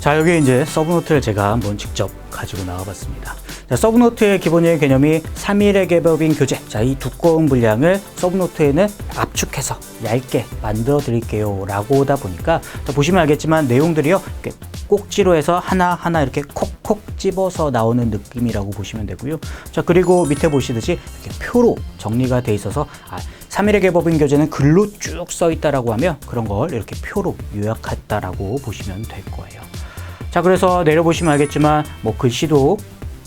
자, 여기 이제 서브노트를 제가 한번 직접 가지고 나와봤습니다. 자, 서브노트의 기본적인 개념이 3일의 개법인 교재. 자, 이 두꺼운 분량을 서브노트에는 압축해서 얇게 만들어 드릴게요. 라고 하다 보니까 자, 보시면 알겠지만 내용들이요. 이렇게 꼭지로 해서 하나하나 이렇게 콕콕 집어서 나오는 느낌이라고 보시면 되고요. 자, 그리고 밑에 보시듯이 이렇게 표로 정리가 돼 있어서 아, 3일의 개법인 교재는 글로 쭉 써 있다라고 하면 그런 걸 이렇게 표로 요약했다라고 보시면 될 거예요. 자, 그래서 내려보시면 알겠지만 뭐 글씨도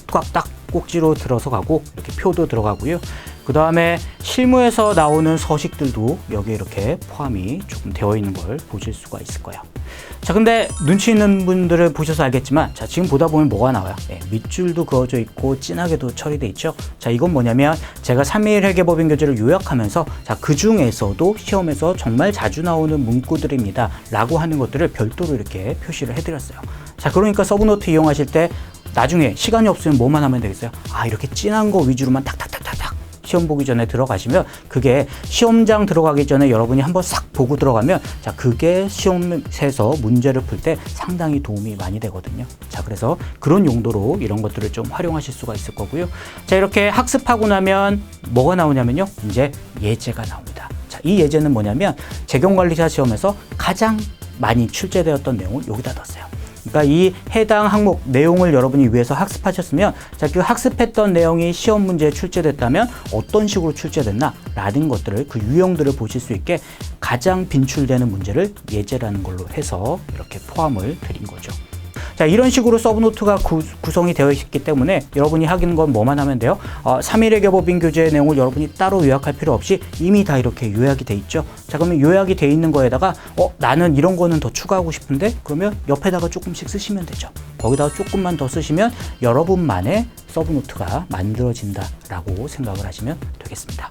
꽉딱 꼭지로 들어서 가고 이렇게 표도 들어가고요. 그 다음에 실무에서 나오는 서식들도 여기에 이렇게 포함이 조금 되어 있는 걸 보실 수가 있을 거예요. 자, 근데 눈치 있는 분들을 보셔서 알겠지만, 자, 지금 보다 보면 뭐가 나와요? 예, 밑줄도 그어져 있고, 진하게도 처리돼 있죠? 자, 이건 뭐냐면, 제가 3일 회계법인 교재를 요약하면서, 자, 그 중에서도 시험에서 정말 자주 나오는 문구들입니다. 라고 하는 것들을 별도로 이렇게 표시를 해드렸어요. 자, 그러니까 서브노트 이용하실 때, 나중에 시간이 없으면 뭐만 하면 되겠어요? 아, 이렇게 진한 거 위주로만 탁탁탁탁탁 시험 보기 전에 들어가시면 그게 시험장 들어가기 전에 여러분이 한번 싹 보고 들어가면 자 그게 시험에서 문제를 풀 때 상당히 도움이 많이 되거든요. 자 그래서 그런 용도로 이런 것들을 좀 활용하실 수가 있을 거고요. 자 이렇게 학습하고 나면 뭐가 나오냐면요. 이제 예제가 나옵니다. 자 이 예제는 뭐냐면 재경관리사 시험에서 가장 많이 출제되었던 내용을 여기다 넣었어요. 그러니까 이 해당 항목 내용을 여러분이 위해서 학습하셨으면 자, 그 학습했던 내용이 시험 문제에 출제됐다면 어떤 식으로 출제됐나 라는 것들을 그 유형들을 보실 수 있게 가장 빈출되는 문제를 예제라는 걸로 해서 이렇게 포함을 드린 거죠. 자, 이런 식으로 서브노트가 구, 성이 되어 있기 때문에 여러분이 하기는 건 뭐만 하면 돼요? 어, 3일의 개법인 교재의 내용을 여러분이 따로 요약할 필요 없이 이미 다 이렇게 요약이 돼 있죠. 자, 그러면 요약이 돼 있는 거에다가 어, 나는 이런 거는 더 추가하고 싶은데 그러면 옆에다가 조금씩 쓰시면 되죠. 거기다가 조금만 더 쓰시면 여러분만의 서브노트가 만들어진다라고 생각을 하시면 되겠습니다.